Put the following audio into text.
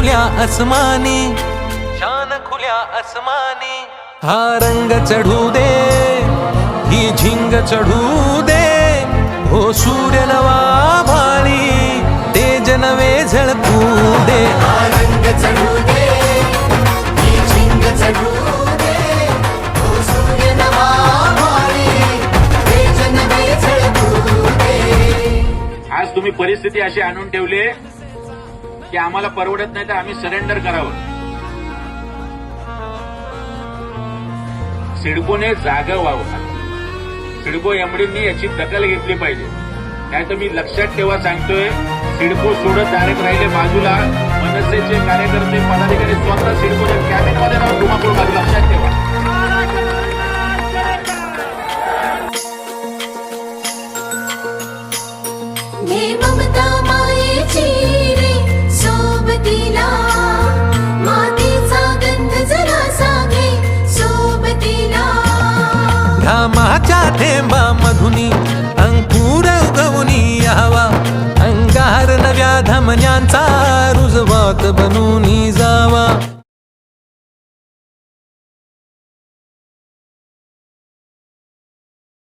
खुल्या अस्मानी शान खुल्या अस्मानी हा रंग चढू दे ही झिंग चढू दे. हो सूर्य नवा भाळी तेज नवे झळकू दे. हा रंग चढू दे ही झिंग चढू दे. तो सूर्य नवा मारी तेज नवे झळकू दे. आज तुम्ही परिस्थिती अशी आणून ठेवली की आम्हाला परवडत नाही तर आम्ही सरेंडर करावं. सिडकोने जागा व्हावं. सिडको एमडींनी याची दखल घेतली पाहिजे. नाही तर मी लक्षात ठेवा सांगतोय सिडको सोडत डायरेक्ट राहिले बाजूला. मनसेचे कार्यकर्ते पदाधिकारी स्वतः सिडकोच्या कॅबिनमध्ये राहून धुमाकूळ घालू लक्षात ठेवा. ममता यावा अंगार नव्या